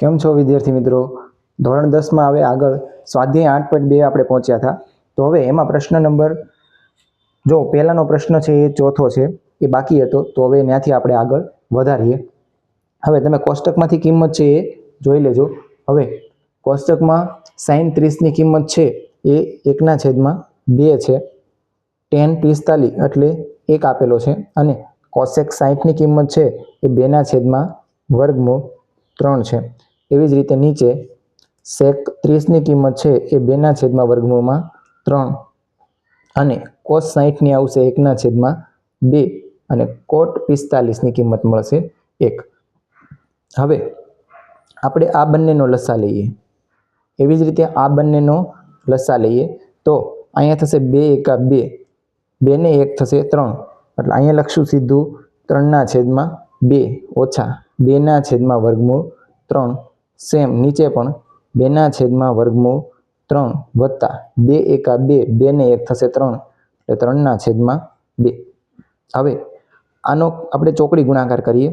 કેમ છો વિદ્યાર્થી મિત્રો? ધોરણ દસમાં હવે આગળ સ્વાધ્યાય આઠ પોઈન્ટ બે આપણે પહોંચ્યા હતા. તો હવે એમાં પ્રશ્ન નંબર, જો પહેલાંનો પ્રશ્ન છે એ ચોથો છે, એ બાકી હતો, તો હવે ત્યાંથી આપણે આગળ વધારીએ. હવે તમે કોષ્ટકમાંથી કિંમત છે એ જોઈ લેજો. હવે કોષ્ટકમાં સાઈન ત્રીસની કિંમત છે એ એકના છેદમાં બે છે. ટેન પિસ્તાલીસ એટલે એક આપેલો છે. અને કોસેક સાહીઠની કિંમત છે એ બેના છેદમાં વર્ગમૂળ ત્રણ છે. એવી જ રીતે નીચે સેક ત્રીસની કિંમત છે એ બેના છેદમાં વર્ગમૂળમાં ત્રણ અને કોસ સાહીઠની આવશે એકના છેદમાં બે અને કોટ પિસ્તાલીસની કિંમત મળશે એક. હવે આપણે આ બંનેનો લસા લઈએ. એવી જ રીતે આ બંનેનો લસા લઈએ તો અહીંયા થશે બે એકા બે બેને એક થશે ત્રણ. એટલે અહીંયા લખશું સીધું ત્રણના છેદમાં બે ઓછા બેના છેદમાં વર્ગમૂળ ત્રણ. સેમ નીચે પણ બેના છેદમાં વર્ગમૂળ ત્રણ વત્તા બે એકા બે બેને એક થશે ત્રણ, એટલે ત્રણના છેદમાં બે. હવે આનો આપણે ચોકડી ગુણાકાર કરીએ.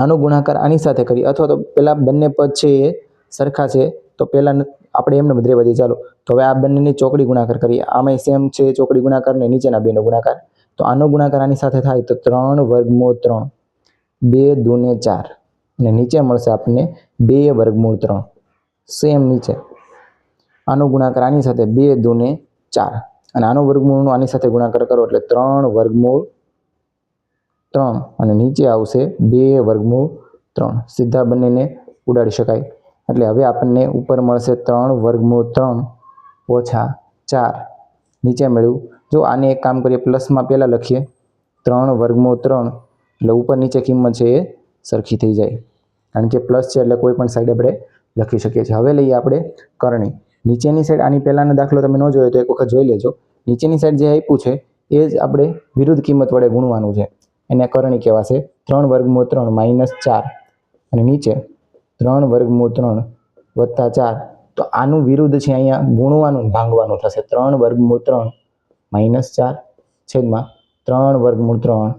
આનો ગુણાકાર આની સાથે કરીએ. અથવા તો પહેલાં બંને પદ છે એ સરખા છે, તો પહેલાં આપણે એમને બધે વધીએ ચાલો. તો હવે આ બંનેની ચોકડી ગુણાકાર કરીએ. આમાંય સેમ છે ચોકડી ગુણાકાર ને નીચેના બેનો ગુણાકાર. તો આનો ગુણાકાર આની સાથે થાય તો ત્રણ વર્ગમૂળ ત્રણ. બે દૂને ચાર. અને નીચે મળશે આપણને બે વર્ગમૂળ ત્રણ. સેમ નીચે. આનો ગુણાકાર આની સાથે બે દૂને ચાર. અને આનો વર્ગમૂળનો આની સાથે ગુણાકાર કરો એટલે ત્રણ વર્ગમૂળ ત્રણ. અને નીચે આવશે બે વર્ગમૂળ ત્રણ. સીધા બંનેને ઉડાડી શકાય. એટલે હવે આપણને ઉપર મળશે ત્રણ વર્ગમૂળ ત્રણ ઓછા ચાર. નીચે મેળવ્યું જો આને એક કામ કરીએ, પ્લસમાં પહેલાં લખીએ. ત્રણ વર્ગમૂળ ત્રણ. એટલે ઉપર નીચે કિંમત છે એ સરખી થઈ જાય. કારણ કે પ્લસ છે એટલે કોઈ પણ સાઈડ આપણે લખી શકીએ છીએ. હવે લઈએ આપણે કરણી. નીચેની સાઈડ આની પહેલાંનો દાખલો તમે ન જોયો તો એક વખત જોઈ લેજો. નીચેની સાઈડ જે આપ્યું છે, એ જ આપણે વિરુદ્ધ કિંમત વડે ગુણવાનું છે. એને કરણી કહેવાશે. ત્રણ વર્ગમૂળ ત્રણ માઇનસ ચાર. અને નીચે ત્રણ વર્ગમૂળ ત્રણ વત્તા ચાર. તો આનું વિરુદ્ધ છે અહીંયા ગુણવાનું ભાંગવાનું થશે. ત્રણ વર્ગમૂળ ત્રણ માઇનસ ચાર છેદમાં ત્રણ વર્ગમૂળ ત્રણ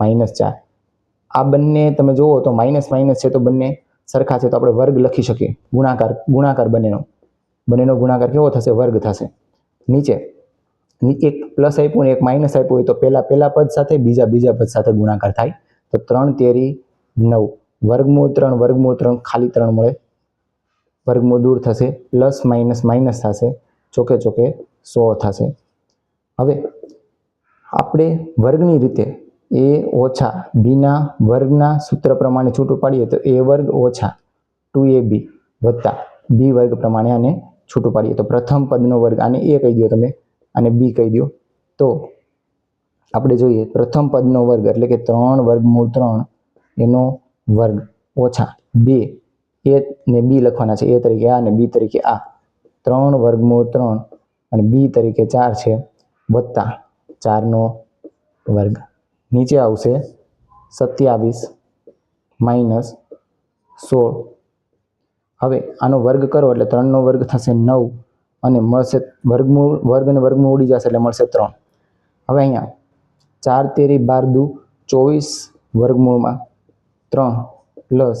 માઇનસ ચાર. આ બંને તમે જુઓ તો માઇનસ માઇનસ છે તો બંને સરખા છે તો આપણે વર્ગ લખી શકીએ. ગુણાકાર ગુણાકાર બંનેનો. બંનેનો ગુણાકાર કેવો થશે? વર્ગ થશે. નીચે. એક પ્લસ આપ્યું ને એક માઇનસ આપ્યું હોય તો પહેલાં, પહેલા પદ સાથે બીજા બીજા પદ સાથે ગુણાકાર થાય. તો ત્રણ તેરી નવ. વર્ગમૂળ ત્રણ વર્ગમૂળ ત્રણ, ખાલી ત્રણ મળે. વર્ગમૂળ દૂર થશે. પ્લસ માઇનસ માઇનસ થશે. ચોકે ચોકે સો થશે. હવે, આપણે વર્ગની રીતે એ ઓછા. બીના વર્ગના સૂત્ર પ્રમાણે છૂટું પાડીએ તો એ વર્ગ ઓછા ટુ એ બી વત્તા બી વર્ગ પ્રમાણે આને છૂટું પાડીએ. તો પ્રથમ પદનો વર્ગ આને એ કહી દો તમે અને બી કહી દો તો આપણે જોઈએ પ્રથમ પદનો વર્ગ એટલે કે ત્રણ વર્ગમૂળ ત્રણ એનો વર્ગ ઓછા બે. એ ને બી લખવાના છે. એ તરીકે આ અને બી તરીકે આ. ત્રણ વર્ગમૂળ ત્રણ અને બી તરીકે ચાર છે વત્તા ચારનો વર્ગ. નીચે આવશે સત્યાવીસ માઇનસ સોળ. હવે આનો વર્ગ કરો એટલે ત્રણનો વર્ગ થશે નવ અને મળશે વર્ગમૂળ, વર્ગ અને વર્ગમૂળ ઉડી જશે એટલે મળશે ત્રણ. હવે અહીંયા ચાર તેરી બાર દુ ચોવીસ વર્ગમૂળમાં ત્રણ પ્લસ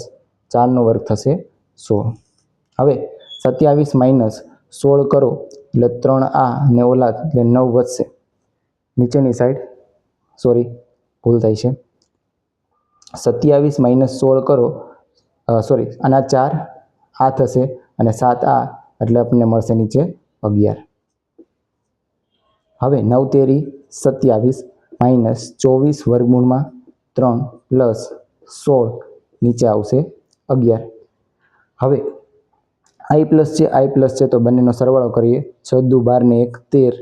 ચારનો વર્ગ થશે સોળ. હવે સત્યાવીસ માઇનસ સોળ કરો એટલે ત્રણ આ ને ઓલા એટલે નવ વધશે. નીચેની સાઈડ, સોરી ભૂલ થાય છે. સત્યાવીસ માઇનસ સોળ કરો. સોરી આના ચાર આ થશે અને સાત આ એટલે આપણને મળશે નીચે અગિયાર. હવે નવ તેરી સત્યાવીસ માઇનસ ચોવીસ વર્ગમૂળમાં ત્રણ પ્લસ સોળ નીચે આવશે અગિયાર. હવે આઈ પ્લસ છે આઈ પ્લસ છે તો બંનેનો સરવાળો કરીએ. છ દુ બાર ને એક તેર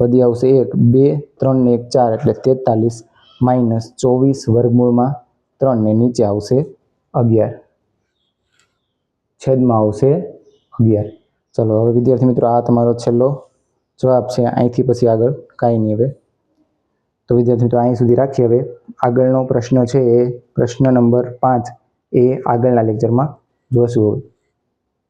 વધી આવશે એક, બે, ત્રણ ને એક ચાર એટલે તેતાલીસ. માઇનસ ચોવીસ વર્ગમૂળમાં ત્રણ ને નીચે આવશે અગિયાર. છેદમાં આવશે અગિયાર. ચલો, હવે વિદ્યાર્થી મિત્રો, આ તમારો છેલ્લો જવાબ છે. અહીંથી પછી આગળ કાંઈ નહીં હવે. તો વિદ્યાર્થી મિત્રો, અહીં સુધી રાખીએ હવે. આગળનો પ્રશ્ન છે એ પ્રશ્ન નંબર પાંચ એ આગળના લેક્ચરમાં જોશું હવે.